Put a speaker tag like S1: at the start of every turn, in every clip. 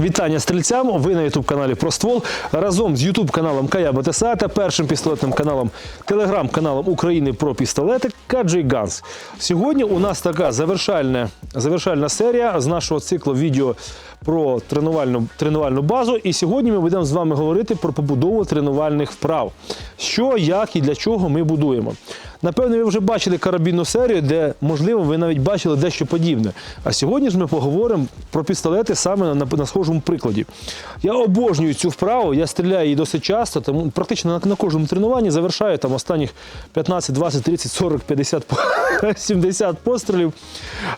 S1: Вітання стрільцям. Ви на ютуб каналі Проствол разом з ютуб каналом Кая БТСА та першим пістолетним каналом телеграм-каналом України про пістолети Каджий Ганс. Сьогодні у нас така завершальна, завершальна серія з нашого циклу відео про тренувальну, тренувальну базу. І сьогодні ми будемо з вами говорити про побудову тренувальних вправ. Що, як і для чого ми будуємо. Напевно, ви вже бачили карабінну серію, де, можливо, ви навіть бачили дещо подібне. А сьогодні ж ми поговоримо про пістолети саме на, на схожому прикладі. Я обожнюю цю вправу, я стріляю її досить часто, тому практично на, на кожному тренуванні завершаю там останніх 15, 20, 30, 40, 50, 70 пострілів.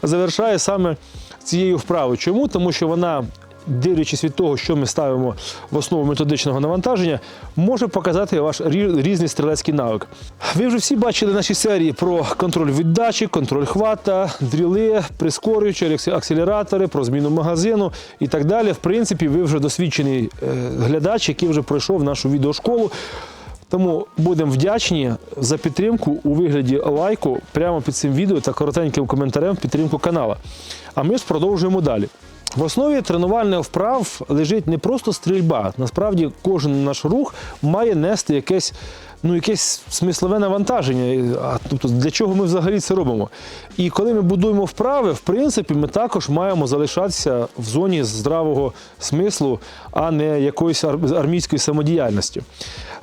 S1: Завершаю саме цією вправою. Чому? Тому що вона дивлячись від того, що ми ставимо в основу методичного навантаження, може показати ваш різний стрілецький навик. Ви вже всі бачили наші серії про контроль віддачі, контроль хвата, дріли, прискорюючі, акселератори, про зміну магазину і так далі. В принципі, ви вже досвідчений е, глядач, який вже пройшов нашу відеошколу. Тому будемо вдячні за підтримку у вигляді лайку прямо під цим відео та коротеньким коментарем в підтримку канала. А ми ж продовжуємо далі. В основі тренувальних вправ лежить не просто стрільба. Насправді кожен наш рух має нести якесь, ну, якесь смислове навантаження. А тобто для чого ми взагалі це робимо? І коли ми будуємо вправи, в принципі, ми також маємо залишатися в зоні здравого смислу, а не якоїсь армійської самодіяльності.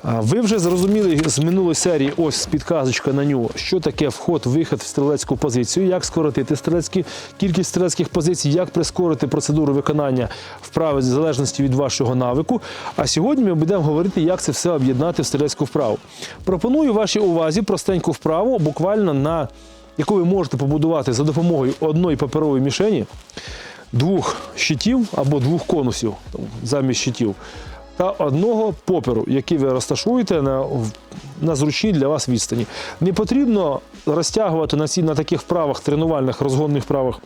S1: Ви вже зрозуміли з минулої серії, ось підказочка на нього, що таке вход-вихід в стрілецьку позицію, як скоротити стрілецькі, кількість стрілецьких позицій, як прискорити процедуру виконання вправи в залежності від вашого навику. А сьогодні ми будемо говорити, як це все об'єднати в стрілецьку вправу. Пропоную вашій увазі простеньку вправу, буквально на яку ви можете побудувати за допомогою одної паперової мішені, двох щитів або двох конусів замість щитів та одного поперу, який ви розташуєте на, на зручній для вас відстані. Не потрібно розтягувати на, ці, на таких вправах, тренувальних розгонних вправах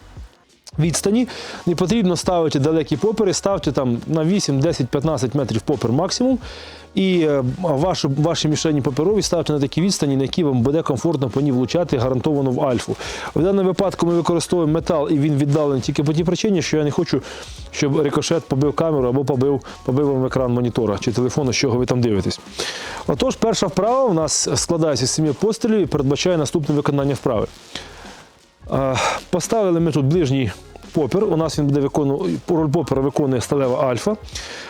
S1: відстані. Не потрібно ставити далекі попери, ставте там на 8, 10, 15 метрів попер максимум. І е, ваші, ваші мішені паперові ставте на такі відстані, на які вам буде комфортно по ній влучати гарантовано в альфу. В даному випадку ми використовуємо метал і він віддалений тільки по тій причині, що я не хочу, щоб рикошет побив камеру або побив, побив вам екран монітора чи телефону, з чого ви там дивитесь. Отож, перша вправа у нас складається з семи пострілів і передбачає наступне виконання вправи. Поставили ми тут ближній попер. У нас він буде виконувати роль попера виконує сталева альфа.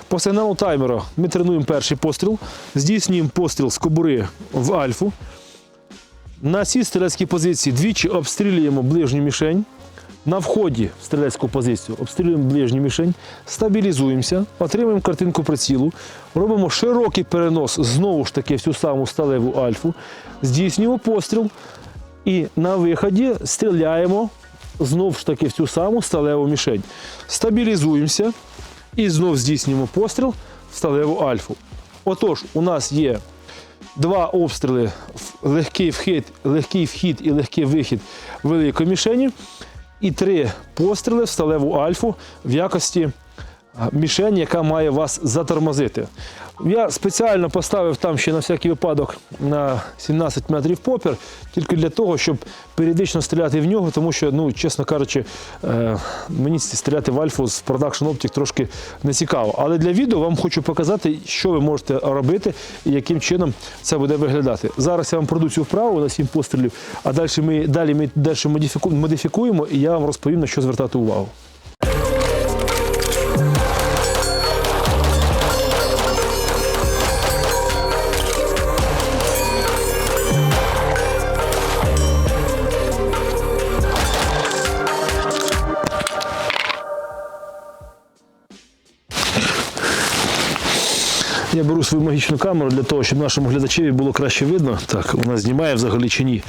S1: По сигналу таймера ми тренуємо перший постріл, здійснюємо постріл з кобури в альфу. На цій стрілецькій позиції двічі обстрілюємо ближню мішень. На вході в стрілецьку позицію обстрілюємо ближню мішень, стабілізуємося, отримуємо картинку прицілу, робимо широкий перенос знову ж таки в цю саму сталеву альфу, здійснюємо постріл. І на виході стріляємо знову ж таки в цю саму сталеву мішень. Стабілізуємося і знов здійснюємо постріл в сталеву альфу. Отож, у нас є два обстріли, легкий вхід, легкий вхід і легкий вихід великої мішені, і три постріли в сталеву альфу в якості а, мішень, яка має вас затормозити. Я спеціально поставив там ще на всякий випадок на 17 метрів попір, тільки для того, щоб періодично стріляти в нього, тому що, ну, чесно кажучи, е, мені стріляти в альфу з Production Optic трошки не цікаво. Але для відео вам хочу показати, що ви можете робити і яким чином це буде виглядати. Зараз я вам пройду цю вправу на 7 пострілів, а далі ми, далі ми далі модифікуємо і я вам розповім, на що звертати увагу. Я беру свою магічну камеру для того, щоб нашому глядачеві було краще видно. Так, вона знімає взагалі чи ні.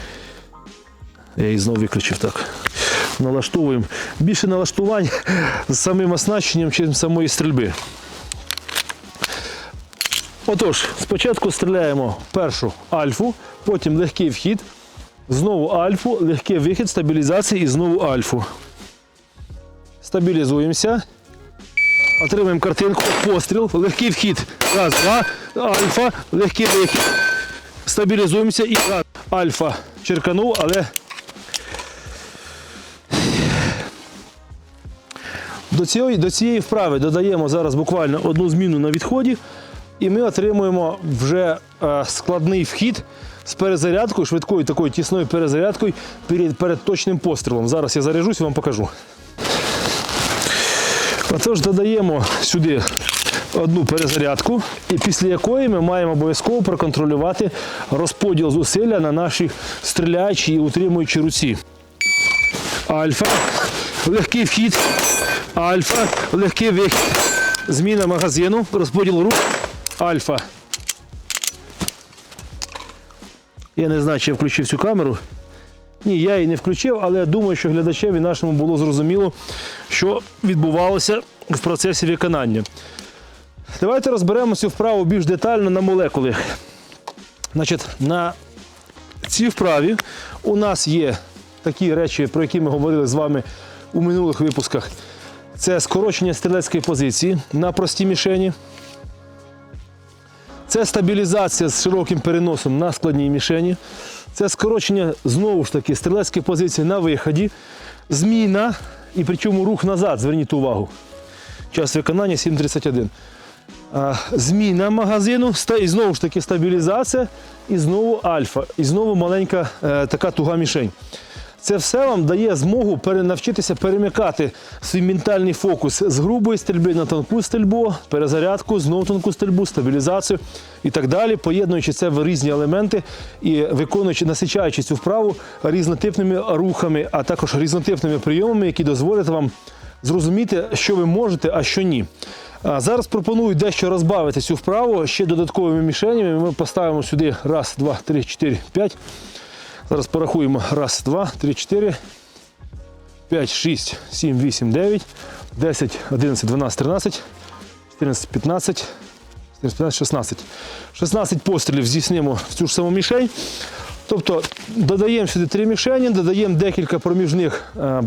S1: Я її знову виключив так. Налаштовуємо. Більше налаштувань з самим оснащенням, чим самої стрільби. Отож, спочатку стріляємо першу альфу, потім легкий вхід, знову альфу, легкий вихід, стабілізація і знову альфу. Стабілізуємося. Отримуємо картинку, постріл, легкий вхід. Раз, два, альфа, легкий вихід. Стабілізуємося і раз. Альфа черканув, але До цієї, до цієї вправи додаємо зараз буквально одну зміну на відході, і ми отримуємо вже е, складний вхід з перезарядкою, швидкою такою тісною перезарядкою перед, перед точним пострілом. Зараз я заряжусь і вам покажу. Отож, додаємо сюди одну перезарядку, і після якої ми маємо обов'язково проконтролювати розподіл зусилля на нашій стріляючій і утримуючій руці. Альфа, легкий вхід, альфа, легкий вихід. Зміна магазину, розподіл рук, альфа. Я не знаю, чи я включив цю камеру. Ні, я її не включив, але я думаю, що глядачеві нашому було зрозуміло, що відбувалося в процесі виконання. Давайте розберемо цю вправу більш детально на молекули. Значить, на цій вправі у нас є такі речі, про які ми говорили з вами у минулих випусках. Це скорочення стрілецької позиції на простій мішені. Це стабілізація з широким переносом на складній мішені. Це скорочення знову ж таки стрілецької позиції на виході. Зміна і причому рух назад, зверніть увагу. Час виконання 7.31. Зміна магазину, і знову ж таки стабілізація, і знову альфа, і знову маленька е, така туга мішень. Це все вам дає змогу перенавчитися перемикати свій ментальний фокус з грубої стрільби на тонку стрільбу, перезарядку, знову тонку стрільбу, стабілізацію і так далі, поєднуючи це в різні елементи і виконуючи, насичаючи цю вправу різнотипними рухами, а також різнотипними прийомами, які дозволять вам зрозуміти, що ви можете, а що ні. Зараз пропоную дещо розбавити цю вправу ще додатковими мішенями. Ми поставимо сюди раз, два, три, чотири, п'ять. Зараз порахуємо. Раз, два, три, чотири, п'ять, шість, сім, вісім, дев'ять, десять, одинадцять, дванадцять, тринадцять, чотирнадцять, п'ятнадцять, 15, 16. 16 пострілів здійснимо в цю ж саму мішень. Тобто додаємо сюди три мішені, додаємо декілька проміжних, е,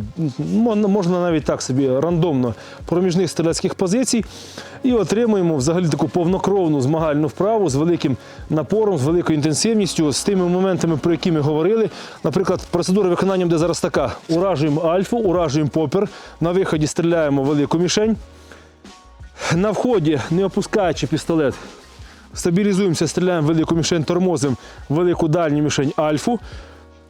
S1: можна навіть так собі рандомно проміжних стрілецьких позицій і отримуємо взагалі таку повнокровну змагальну вправу з великим напором, з великою інтенсивністю, з тими моментами, про які ми говорили. Наприклад, процедура виконання буде зараз така: уражуємо альфу, уражуємо попер, на виході стріляємо велику мішень. На вході, не опускаючи пістолет, стабілізуємося, стріляємо велику мішень, тормозимо велику дальню мішень альфу.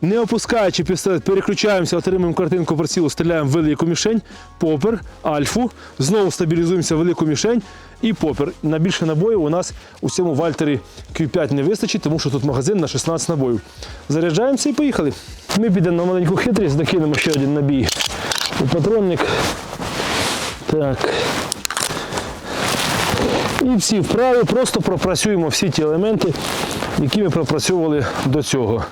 S1: Не опускаючи пістолет, переключаємося, отримуємо картинку прицілу, стріляємо в велику мішень, попер, альфу. Знову стабілізуємося велику мішень і попер. На більше набоїв у нас у цьому вальтері Q5 не вистачить, тому що тут магазин на 16 набоїв. Заряджаємося і поїхали. Ми підемо на маленьку хитрість, докинемо ще один набій у патронник. Так. І всі вправи просто пропрацюємо всі ті елементи, які ми пропрацьовували до цього.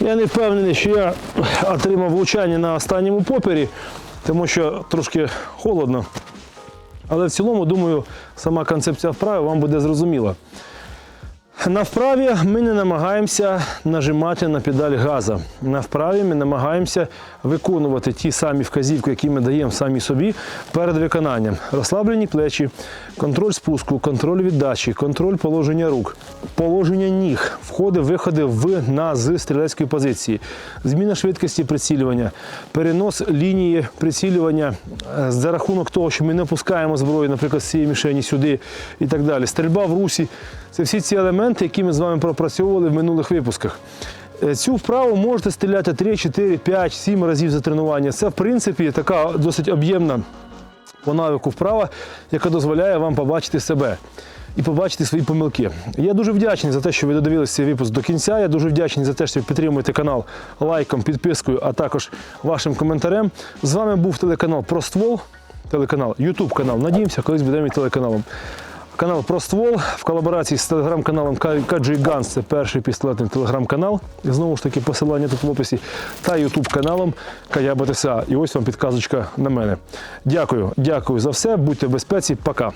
S1: Я не впевнений, що я отримав влучання на останньому попері, тому що трошки холодно. Але в цілому, думаю, сама концепція вправи вам буде зрозуміла. На вправі ми не намагаємося нажимати на педаль газа. На вправі ми намагаємося виконувати ті самі вказівки, які ми даємо самі собі перед виконанням. Розслаблені плечі, контроль спуску, контроль віддачі, контроль положення рук, положення ніг, входи, виходи в на з стрілецької позиції, зміна швидкості прицілювання, перенос лінії прицілювання е, за рахунок того, що ми не опускаємо зброю, наприклад, з цієї мішені сюди і так далі. Стрільба в русі це всі ці елементи, які ми з вами пропрацьовували в минулих випусках. Е, Цю вправу можете стріляти 3, 4, 5, 7 разів за тренування. Це, в принципі, така досить об'ємна по навику вправа, яка дозволяє вам побачити себе і побачити свої помилки. Я дуже вдячний за те, що ви додивилися цей випуск до кінця. Я дуже вдячний за те, що ви підтримуєте канал лайком, підпискою, а також вашим коментарем. З вами був телеканал Проствол, телеканал, Ютуб канал. Надіємося, колись будемо і телеканалом. Канал про ствол в колаборації з телеграм-каналом Каджі Ганс. Це перший пістолетний телеграм-канал. І знову ж таки посилання тут в описі. Та ютуб каналом Кая БТСА. І ось вам підказочка на мене. Дякую, дякую за все. Будьте в безпеці. Пока.